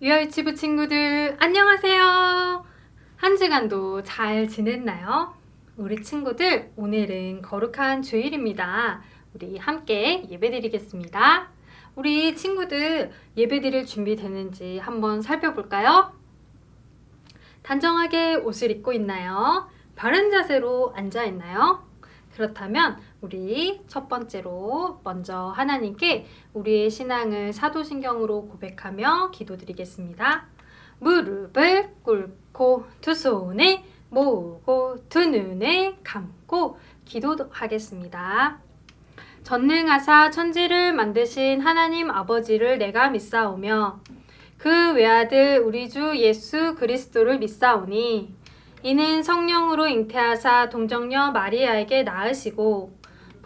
유아유치부 친구들 안녕하세요. 한 주간도 잘 지냈나요? 우리 친구들 오늘은 거룩한 주일입니다. 우리 함께 예배 드리겠습니다. 우리 친구들 예배 드릴 준비 되는지 한번 살펴볼까요? 단정하게 옷을 입고 있나요? 바른 자세로 앉아 있나요? 그렇다면 우리 첫 번째로 먼저 하나님께 우리의 신앙을 사도신경으로 고백하며 기도드리겠습니다. 무릎을 꿇고 두 손에 모으고 두 눈에 감고 기도하겠습니다. 전능하사 천지를 만드신 하나님 아버지를 내가 믿사오며 그 외아들 우리 주 예수 그리스도를 믿사오니 이는 성령으로 잉태하사 동정녀 마리아에게 낳으시고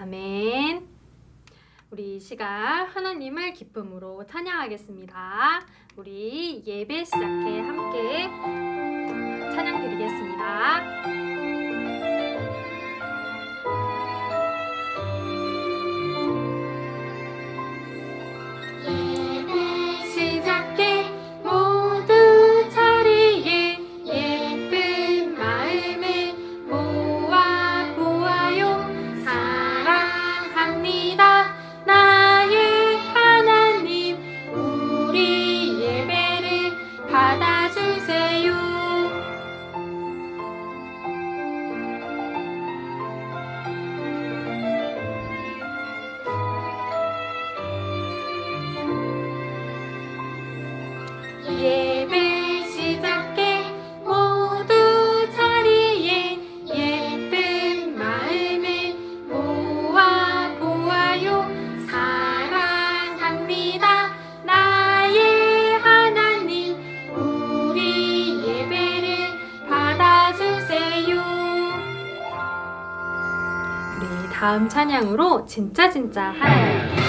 아멘. 우리 이 시간 하나님을 기쁨으로 찬양하겠습니다. 우리 예배 시작해 함께 찬양 드리겠습니다. 찬양으로 진짜 진짜 하나님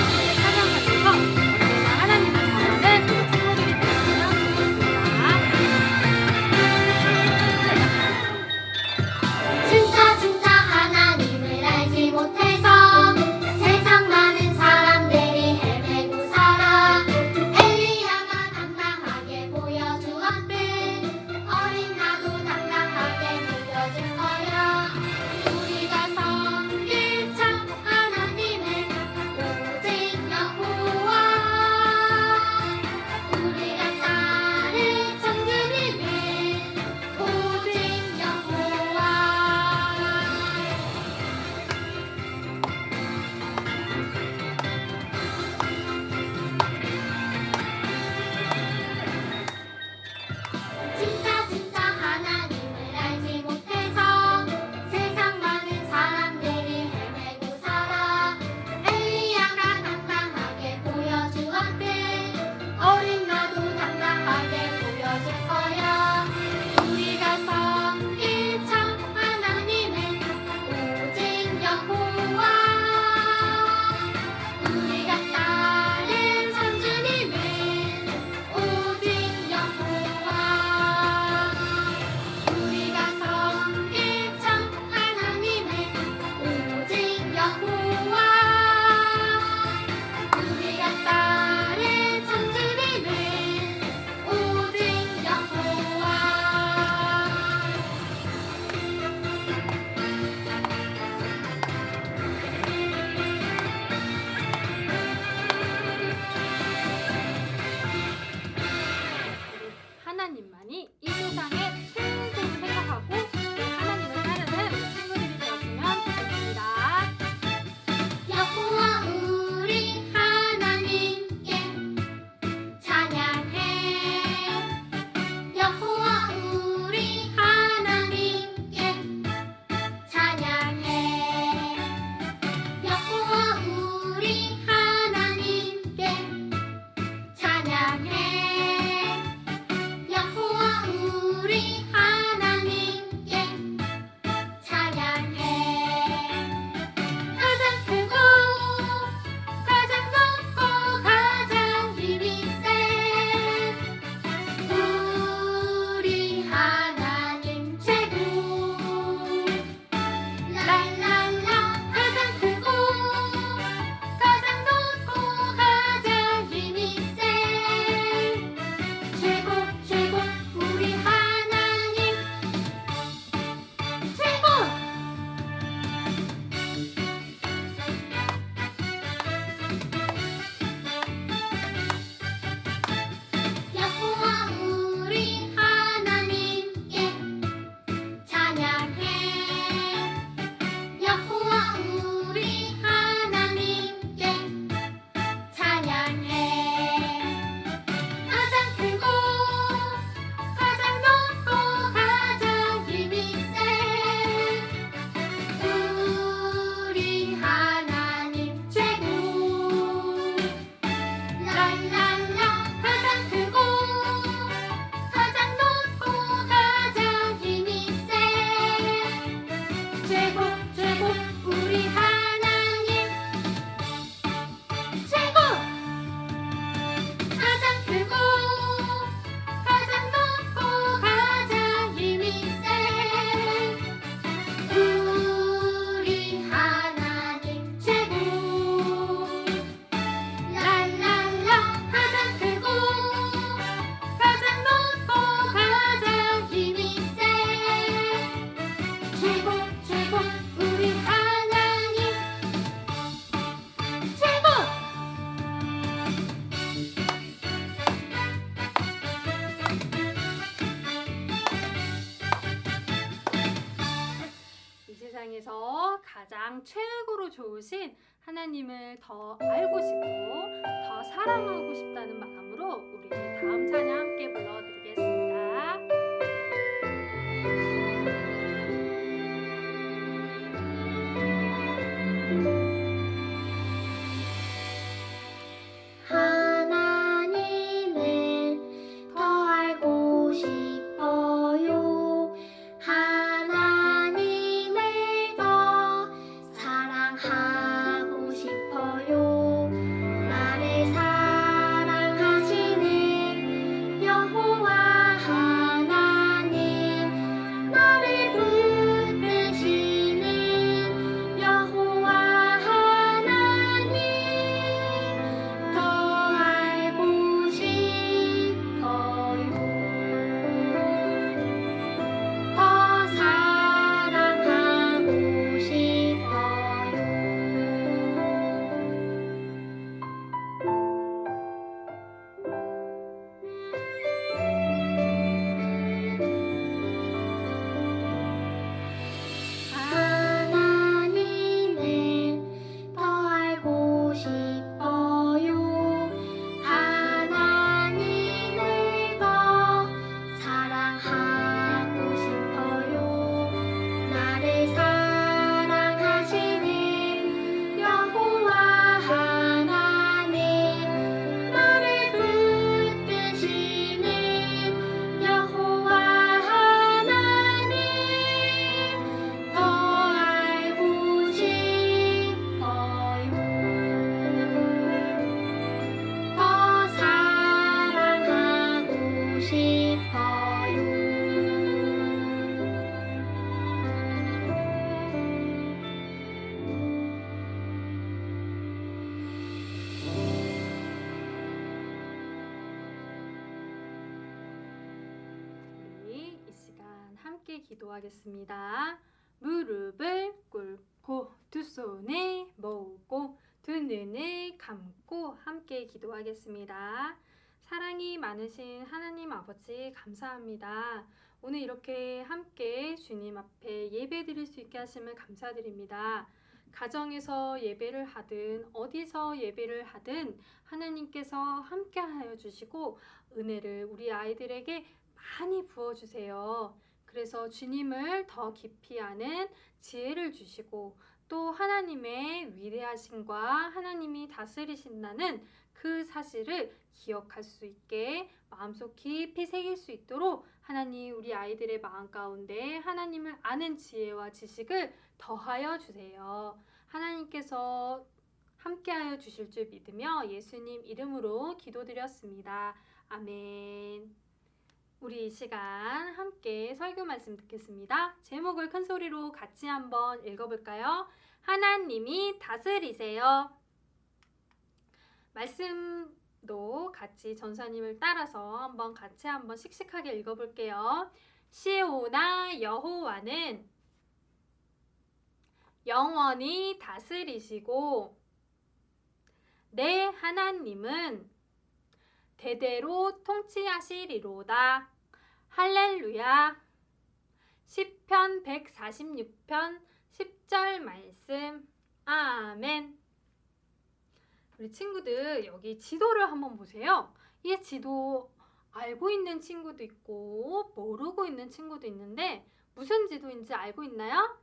기도하겠습니다. 무릎을 꿇고 두 손을 모으고 두 눈을 감고 함께 기도하겠습니다. 사랑이 많으신 하나님 아버지 감사합니다. 오늘 이렇게 함께 주님 앞에 예배 드릴 수 있게 하심을 감사드립니다. 가정에서 예배를 하든 어디서 예배를 하든 하나님께서 함께 하여 주시고 은혜를 우리 아이들에게 많이 부어주세요. 그래서 주님을 더 깊이 아는 지혜를 주시고 또 하나님의 위대하심과 하나님이 다스리신다는 그 사실을 기억할 수 있게 마음속 깊이 새길 수 있도록 하나님 우리 아이들의 마음 가운데 하나님을 아는 지혜와 지식을 더하여 주세요. 하나님께서 함께하여 주실 줄 믿으며 예수님 이름으로 기도드렸습니다. 아멘. 우리 이 시간 함께 설교 말씀 듣겠습니다. 제목을 큰 소리로 같이 한번 읽어볼까요? 하나님이 다스리세요. 말씀도 같이 전사님을 따라서 한번 같이 한번 씩씩하게 읽어볼게요. 시오나 여호와는 영원히 다스리시고 내 하나님은 대대로 통치하시리로다. 할렐루야. 시편 146편 10절 말씀. 아멘. 우리 친구들 여기 지도를 한번 보세요. 이 지도 알고 있는 친구도 있고 모르고 있는 친구도 있는데 무슨 지도인지 알고 있나요?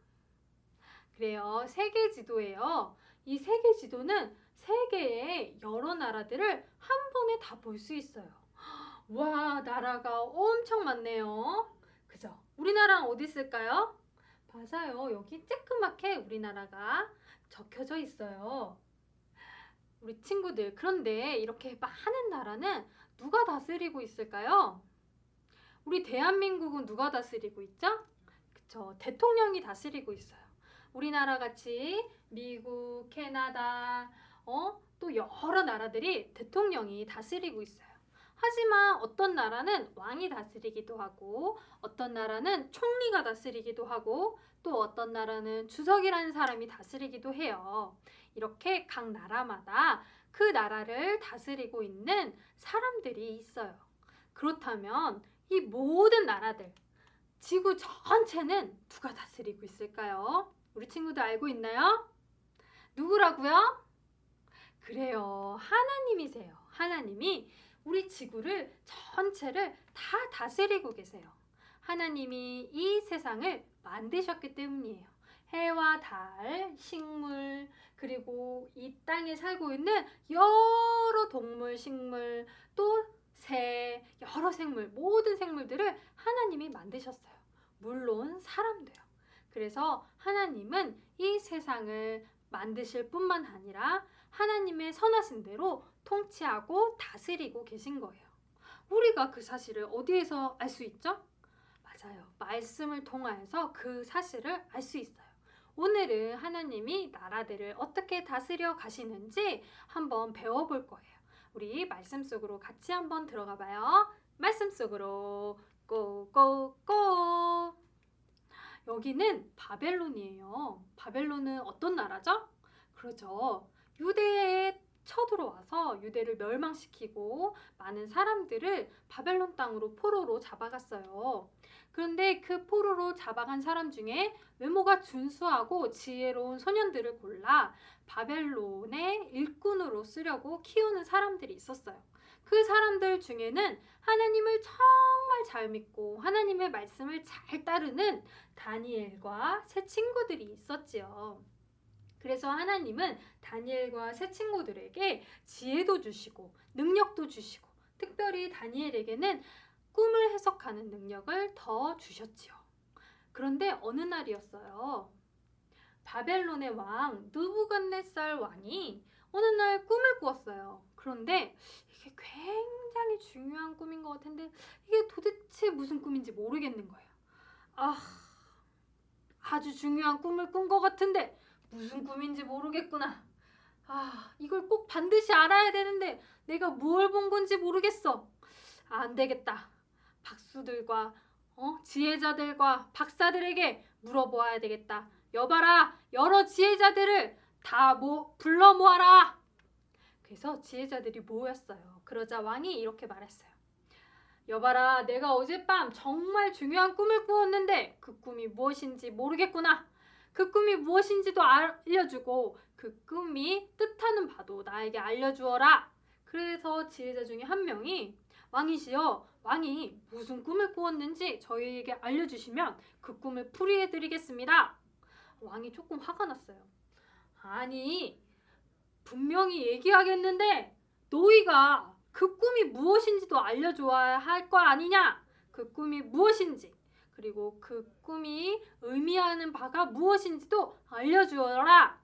그래요. 세계 지도예요. 이 세계 지도는 세계의 여러 나라들을 한 번에 다 볼 수 있어요. 와, 나라가 엄청 많네요. 그죠? 우리나라는 어디 있을까요? 맞아요. 여기 쬐끄맣게 우리나라가 적혀져 있어요. 우리 친구들, 그런데 이렇게 많은 나라는 누가 다스리고 있을까요? 우리 대한민국은 누가 다스리고 있죠? 그쵸. 대통령이 다스리고 있어요. 우리나라 같이 미국, 캐나다, 어, 또 여러 나라들이 대통령이 다스리고 있어요. 하지만 어떤 나라는 왕이 다스리기도 하고, 어떤 나라는 총리가 다스리기도 하고, 또 어떤 나라는 주석이라는 사람이 다스리기도 해요. 이렇게 각 나라마다 그 나라를 다스리고 있는 사람들이 있어요. 그렇다면 이 모든 나라들, 지구 전체는 누가 다스리고 있을까요? 우리 친구들 알고 있나요? 누구라고요? 그래요. 하나님이세요. 하나님이 우리 지구를 전체를 다 다스리고 계세요. 하나님이 이 세상을 만드셨기 때문이에요. 해와 달, 식물, 그리고 이 땅에 살고 있는 여러 동물, 식물, 또 새, 여러 생물, 모든 생물들을 하나님이 만드셨어요. 물론 사람도요. 그래서 하나님은 이 세상을 만드실 뿐만 아니라 하나님의 선하신 대로 통치하고 다스리고 계신 거예요. 우리가 그 사실을 어디에서 알 수 있죠? 맞아요. 말씀을 통하여서 그 사실을 알 수 있어요. 오늘은 하나님이 나라들을 어떻게 다스려 가시는지 한번 배워볼 거예요. 우리 말씀 속으로 같이 한번 들어가 봐요. 말씀 속으로 고고고 여기는 바벨론이에요. 바벨론은 어떤 나라죠? 그렇죠. 유대에 쳐들어와서 유대를 멸망시키고 많은 사람들을 바벨론 땅으로 포로로 잡아갔어요. 그런데 그 포로로 잡아간 사람 중에 외모가 준수하고 지혜로운 소년들을 골라 바벨론의 일꾼으로 쓰려고 키우는 사람들이 있었어요. 그 사람들 중에는 하나님을 정말 잘 믿고 하나님의 말씀을 잘 따르는 다니엘과 새 친구들이 있었지요. 그래서 하나님은 다니엘과 새 친구들에게 지혜도 주시고 능력도 주시고 특별히 다니엘에게는 꿈을 해석하는 능력을 더 주셨지요. 그런데 어느 날이었어요. 바벨론의 왕 느부갓네살 왕이 어느 날 꿈을 꾸었어요. 그런데 이게 굉장히 중요한 꿈인 것 같은데 이게 도대체 무슨 꿈인지 모르겠는 거예요. 아, 아주 중요한 꿈을 꾼 것 같은데 무슨 꿈인지 모르겠구나. 아, 이걸 꼭 반드시 알아야 되는데 내가 뭘 본 건지 모르겠어. 아, 안 되겠다. 박수들과 어? 지혜자들과 박사들에게 물어보아야 되겠다. 여봐라, 여러 지혜자들을 다 모, 불러 모아라. 그래서 지혜자들이 모였어요. 그러자 왕이 이렇게 말했어요. 여봐라, 내가 어젯밤 정말 중요한 꿈을 꾸었는데 그 꿈이 무엇인지 모르겠구나. 그 꿈이 무엇인지도 알려주고 그 꿈이 뜻하는 바도 나에게 알려주어라. 그래서 지혜자 중에 한 명이 왕이시여 왕이 무슨 꿈을 꾸었는지 저희에게 알려주시면 그 꿈을 풀이해드리겠습니다. 왕이 조금 화가 났어요. 아니 분명히 얘기하겠는데 너희가 그 꿈이 무엇인지도 알려줘야 할 거 아니냐? 그 꿈이 무엇인지 그리고 그 꿈이 의미하는 바가 무엇인지도 알려주어라.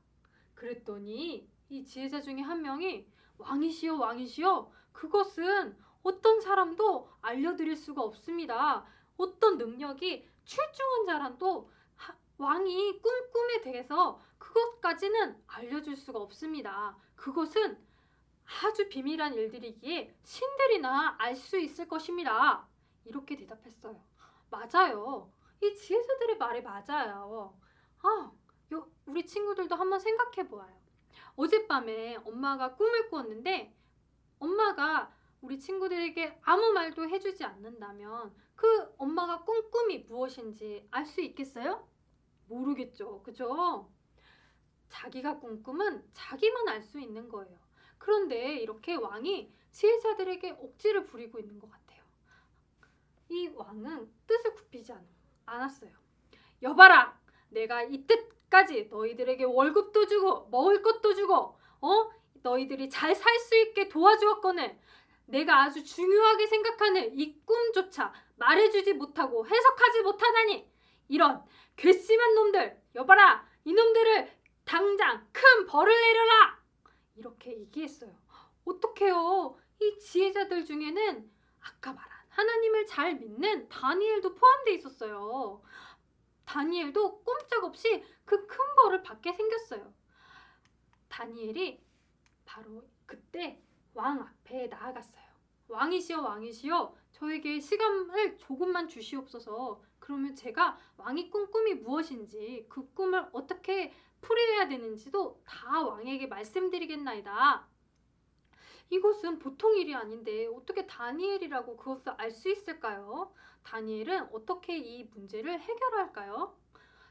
그랬더니 이 지혜자 중에 한 명이 왕이시여 왕이시여 그것은 어떤 사람도 알려드릴 수가 없습니다. 어떤 능력이 출중한 자란도 하- 왕이 꿈 꿈에 대해서 그것까지는 알려줄 수가 없습니다. 그것은 아주 비밀한 일들이기에 신들이나 알 수 있을 것입니다. 이렇게 대답했어요. 맞아요. 이 지혜자들의 말이 맞아요. 아, 요, 우리 친구들도 한번 생각해 보아요. 어젯밤에 엄마가 꿈을 꾸었는데 엄마가 우리 친구들에게 아무 말도 해주지 않는다면 그 엄마가 꾼 꿈이 무엇인지 알 수 있겠어요? 모르겠죠. 그죠? 자기가 꾼 꿈은 자기만 알 수 있는 거예요. 그런데 이렇게 왕이 지혜자들에게 억지를 부리고 있는 것 같아요. 이 왕은 뜻을 굽히지 않- 않았어요. 여봐라! 내가 이 뜻까지 너희들에게 월급도 주고 먹을 것도 주고 어? 너희들이 잘 살 수 있게 도와주었거늘 내가 아주 중요하게 생각하는 이 꿈조차 말해주지 못하고 해석하지 못하다니 이런 괘씸한 놈들 여봐라 이놈들을 당장 큰 벌을 내려라 이렇게 얘기했어요 어떡해요 이 지혜자들 중에는 아까 말한 하나님을 잘 믿는 다니엘도 포함되어 있었어요 다니엘도 꼼짝없이 그 큰 벌을 받게 생겼어요 다니엘이 바로 그때 왕 앞에 나아갔어요. 왕이시여 왕이시여 저에게 시간을 조금만 주시옵소서. 그러면 제가 왕이 꾼 꿈이 무엇인지 그 꿈을 어떻게 풀이해야 되는지도 다 왕에게 말씀드리겠나이다. 이것은 보통 일이 아닌데 어떻게 다니엘이라고 그것을 알 수 있을까요? 다니엘은 어떻게 이 문제를 해결할까요?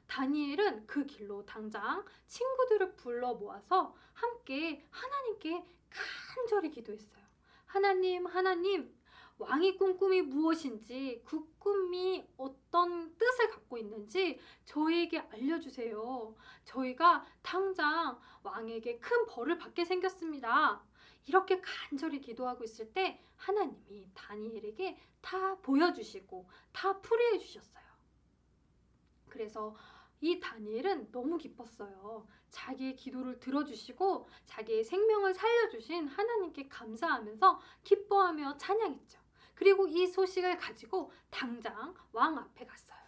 다니엘은 그 길로 당장 친구들을 불러 모아서 함께 하나님께 간절히 기도했어요. 하나님, 하나님, 왕이 꾼 꿈이 무엇인지 그 꿈이 어떤 뜻을 갖고 있는지 저희에게 알려주세요. 저희가 당장 왕에게 큰 벌을 받게 생겼습니다. 이렇게 간절히 기도하고 있을 때 하나님이 다니엘에게 다 보여주시고 다 풀이해 주셨어요. 그래서 이 다니엘은 너무 기뻤어요. 자기의 기도를 들어주시고 자기의 생명을 살려주신 하나님께 감사하면서 기뻐하며 찬양했죠. 그리고 이 소식을 가지고 당장 왕 앞에 갔어요.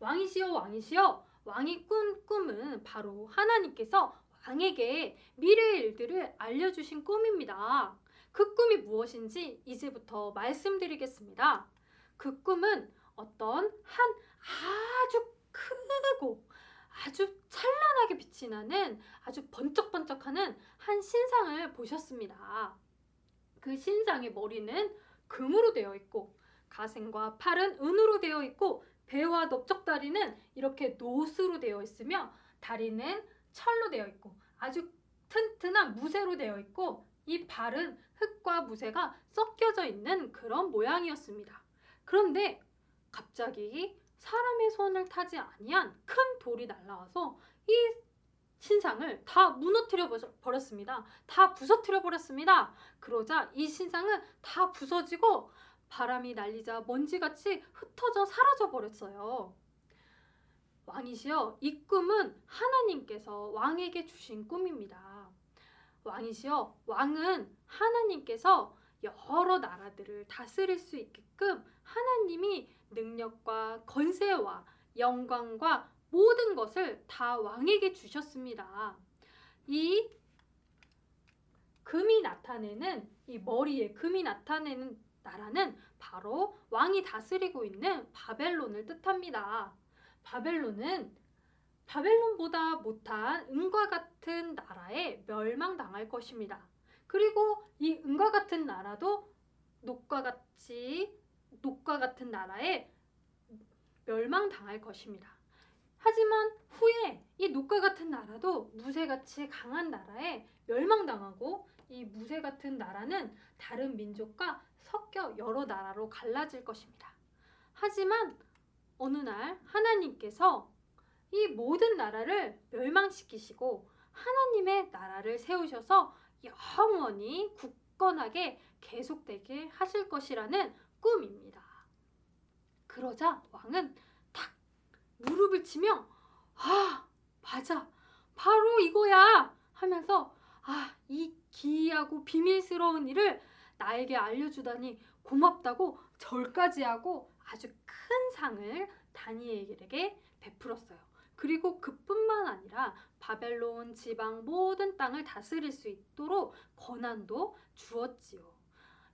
왕이시여 왕이시여 왕이 꾼 꿈은 바로 하나님께서 왕에게 미래의 일들을 알려주신 꿈입니다. 그 꿈이 무엇인지 이제부터 말씀드리겠습니다. 그 꿈은 어떤 한 아주 크고 아주 찬란하게 빛이 나는 아주 번쩍번쩍하는 한 신상을 보셨습니다. 그 신상의 머리는 금으로 되어 있고 가생과 팔은 은으로 되어 있고 배와 넓적다리는 이렇게 노스로 되어 있으며 다리는 철로 되어 있고 아주 튼튼한 무쇠로 되어 있고 이 발은 흙과 무쇠가 섞여져 있는 그런 모양이었습니다. 그런데 갑자기 사람의 손을 타지 아니한 큰 돌이 날라와서 이 신상을 다 무너뜨려 버- 버렸습니다. 다 부서뜨려 버렸습니다. 그러자 이 신상은 다 부서지고 바람이 날리자 먼지같이 흩어져 사라져 버렸어요. 왕이시여, 이 꿈은 하나님께서 왕에게 주신 꿈입니다. 왕이시여, 왕은 하나님께서 여러 나라들을 다스릴 수 있게끔 하나님이 능력과 건세와 영광과 모든 것을 다 왕에게 주셨습니다. 이 금이 나타내는 이 머리에 금이 나타내는 나라는 바로 왕이 다스리고 있는 바벨론을 뜻합니다. 바벨론은 바벨론보다 못한 은과 같은 나라에 멸망당할 것입니다. 그리고 이 은과 같은 나라도 녹과 같이 녹과 같은 나라에 멸망당할 것입니다. 하지만 후에 이 녹과 같은 나라도 무쇠같이 강한 나라에 멸망당하고 이 무쇠 같은 나라는 다른 민족과 섞여 여러 나라로 갈라질 것입니다. 하지만 어느 날 하나님께서 이 모든 나라를 멸망시키시고 하나님의 나라를 세우셔서 영원히 굳건하게 계속되게 하실 것이라는 꿈입니다. 그러자 왕은 탁 무릎을 치며 아 맞아 바로 이거야 하면서 아 이 기이하고 비밀스러운 일을 나에게 알려주다니 고맙다고 절까지 하고 아주 큰 상을 다니엘에게 베풀었어요. 그리고 그뿐만 아니라 바벨론 지방 모든 땅을 다스릴 수 있도록 권한도 주었지요.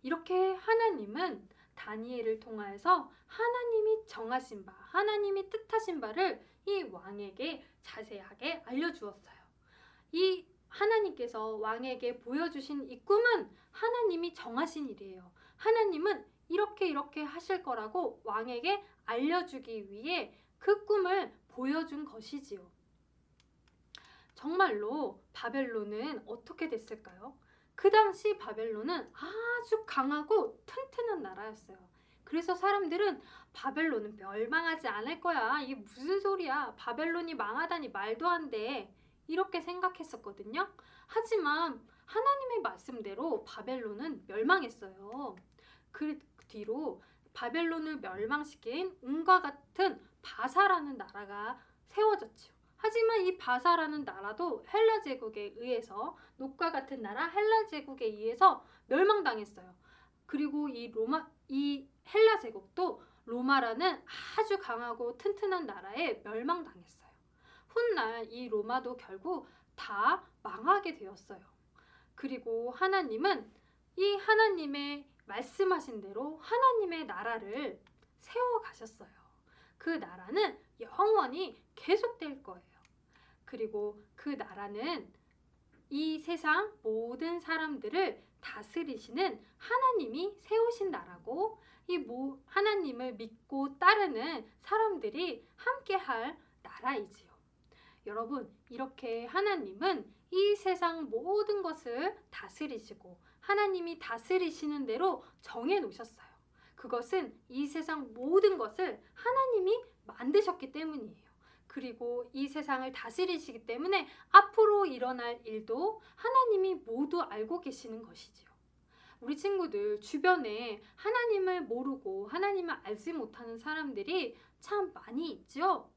이렇게 하나님은 다니엘을 통하여서 하나님이 정하신 바, 하나님이 뜻하신 바를 이 왕에게 자세하게 알려주었어요. 이 하나님께서 왕에게 보여주신 이 꿈은 하나님이 정하신 일이에요. 하나님은 이렇게 이렇게 하실 거라고 왕에게 알려주기 위해 그 꿈을 보여준 것이지요. 정말로 바벨론은 어떻게 됐을까요? 그 당시 바벨론은 아주 강하고 튼튼한 나라였어요. 그래서 사람들은 바벨론은 멸망하지 않을 거야. 이게 무슨 소리야. 바벨론이 망하다니 말도 안 돼. 이렇게 생각했었거든요. 하지만 하나님의 말씀대로 바벨론은 멸망했어요. 그 뒤로 바벨론을 멸망시킨 은과 같은 바사라는 나라가 세워졌죠. 하지만 이 바사라는 나라도 헬라 제국에 의해서 녹과 같은 나라 헬라 제국에 의해서 멸망당했어요. 그리고 이 로마 이 헬라 제국도 로마라는 아주 강하고 튼튼한 나라에 멸망당했어요. 훗날 이 로마도 결국 다 망하게 되었어요. 그리고 하나님은 이 하나님의 말씀하신 대로 하나님의 나라를 세워 가셨어요. 그 나라는 영원히 계속될 거예요. 그리고 그 나라는 이 세상 모든 사람들을 다스리시는 하나님이 세우신 나라고 이 모, 하나님을 믿고 따르는 사람들이 함께 할 나라이지요. 여러분, 이렇게 하나님은 이 세상 모든 것을 다스리시고 하나님이 다스리시는 대로 정해 놓으셨어요. 그것은 이 세상 모든 것을 하나님이 만드셨기 때문이에요. 그리고 이 세상을 다스리시기 때문에 앞으로 일어날 일도 하나님이 모두 알고 계시는 것이지요. 우리 친구들 주변에 하나님을 모르고 하나님을 알지 못하는 사람들이 참 많이 있죠.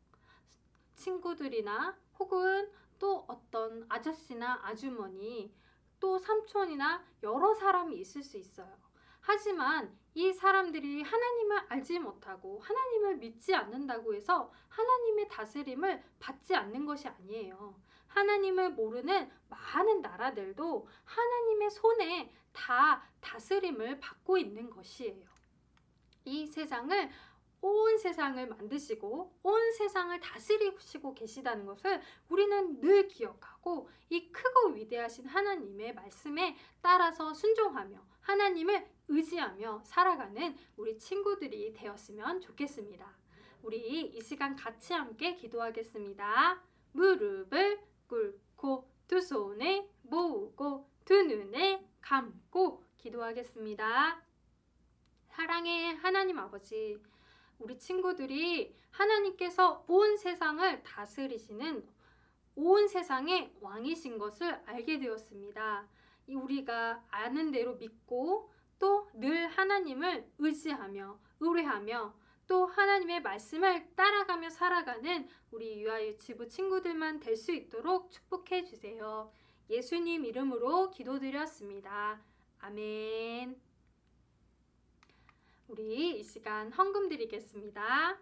친구들이나 혹은 또 어떤 아저씨나 아주머니 또 삼촌이나 여러 사람이 있을 수 있어요. 하지만 이 사람들이 하나님을 알지 못하고 하나님을 믿지 않는다고 해서 하나님의 다스림을 받지 않는 것이 아니에요. 하나님을 모르는 많은 나라들도 하나님의 손에 다 다스림을 받고 있는 것이에요. 이 세상을 온 세상을 만드시고 온 세상을 다스리시고 계시다는 것을 우리는 늘 기억하고 이 크고 위대하신 하나님의 말씀에 따라서 순종하며 하나님을 의지하며 살아가는 우리 친구들이 되었으면 좋겠습니다. 우리 이 시간 같이 함께 기도하겠습니다. 무릎을 꿇고 두 손을 모으고 두 눈을 감고 기도하겠습니다. 사랑의 하나님 아버지, 우리 친구들이 하나님께서 온 세상을 다스리시는 온 세상의 왕이신 것을 알게 되었습니다. 이 우리가 아는 대로 믿고 또 늘 하나님을 의지하며 의뢰하며 또 하나님의 말씀을 따라가며 살아가는 우리 유아 유치부 친구들만 될 수 있도록 축복해 주세요. 예수님 이름으로 기도드렸습니다. 아멘. 우리 이 시간 헌금 드리겠습니다.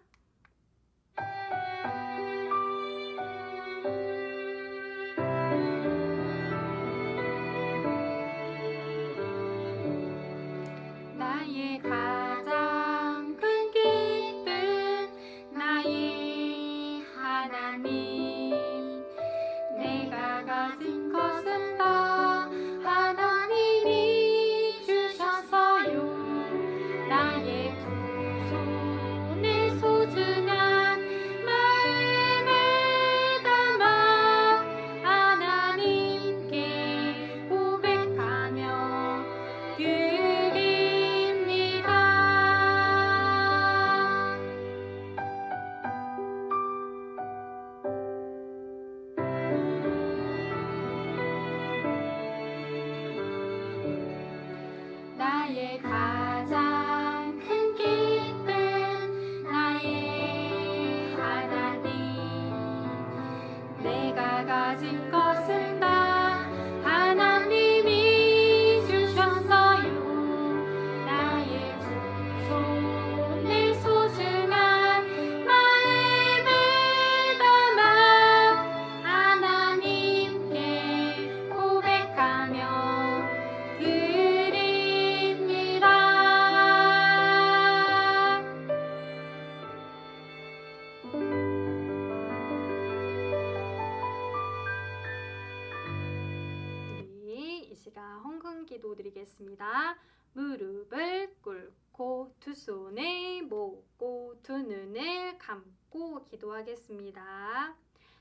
기도 드리겠습니다. 무릎을 꿇고 두 손을 모으고 두 눈을 감고 기도하겠습니다.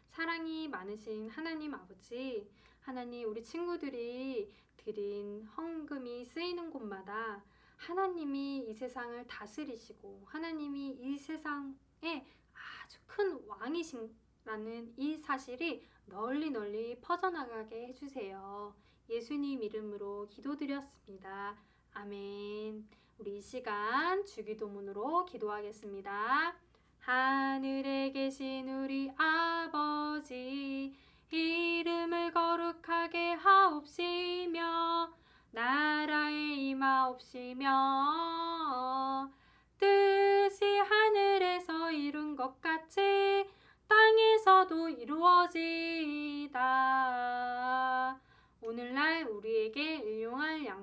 사랑이 많으신 하나님 아버지, 하나님 우리 친구들이 드린 헌금이 쓰이는 곳마다 하나님이 이 세상을 다스리시고 하나님이 이 세상에 아주 큰 왕이신 라는 이 사실이 널리 널리 퍼져나가게 해주세요. 예수님 이름으로 기도드렸습니다. 아멘. 우리 이 시간 주기도문으로 기도하겠습니다. 하늘에 계신 우리 아버지 이름을 거룩하게 하옵시며 나라에 임하옵시며 뜻이 하늘에서 이룬 것 같이 땅에서도 이루어지이다. 오늘날 우리에게 일용할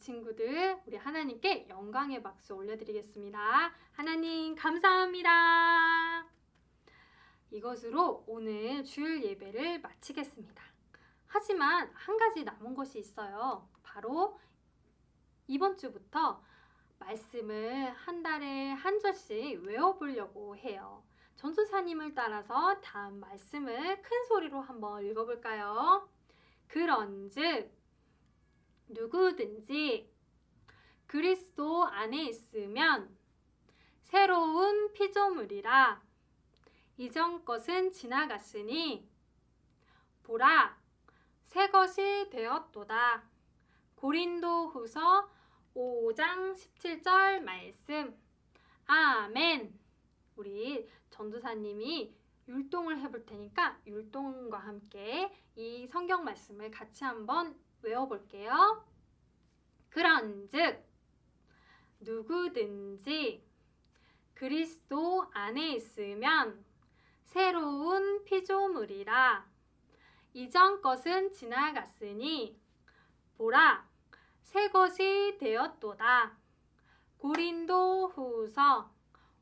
친구들, 우리 하나님께 영광의 박수 올려드리겠습니다. 하나님, 감사합니다. 이것으로 오늘 주일 예배를 마치겠습니다. 하지만 한 가지 남은 것이 있어요. 바로 이번 주부터 말씀을 한 달에 한 절씩 외워보려고 해요. 전도사님을 따라서 다음 말씀을 큰 소리로 한번 읽어볼까요? 그런즉 누구든지 그리스도 안에 있으면 새로운 피조물이라 이전 것은 지나갔으니 보라 새 것이 되었도다. 고린도 후서 5장 17절 말씀. 아멘. 우리 전도사님이 율동을 해볼 테니까 율동과 함께 이 성경 말씀을 같이 한번 외워볼게요. 그런즉 누구든지 그리스도 안에 있으면 새로운 피조물이라 이전 것은 지나갔으니 보라 새 것이 되었도다. 고린도 후서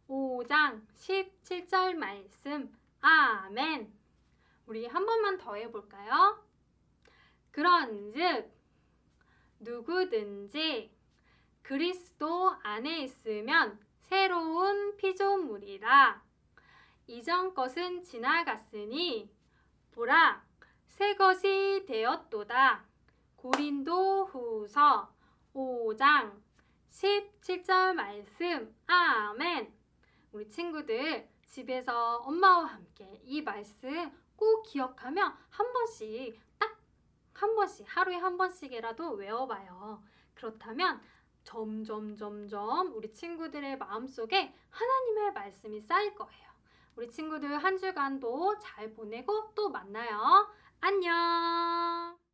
5장 17절 말씀. 아멘. 우리 한 번만 더 해볼까요? 그런즉 누구든지 그리스도 안에 있으면 새로운 피조물이라. 이전 것은 지나갔으니 보라 새 것이 되었도다. 고린도 후서 5장 17절 말씀. 아멘. 우리 친구들 집에서 엄마와 함께 이 말씀 꼭 기억하며 한 번씩 딱 한 번씩 하루에 한 번씩이라도 외워봐요. 그렇다면 점점 점점 우리 친구들의 마음속에 하나님의 말씀이 쌓일 거예요. 우리 친구들 한 주간도 잘 보내고 또 만나요. 안녕.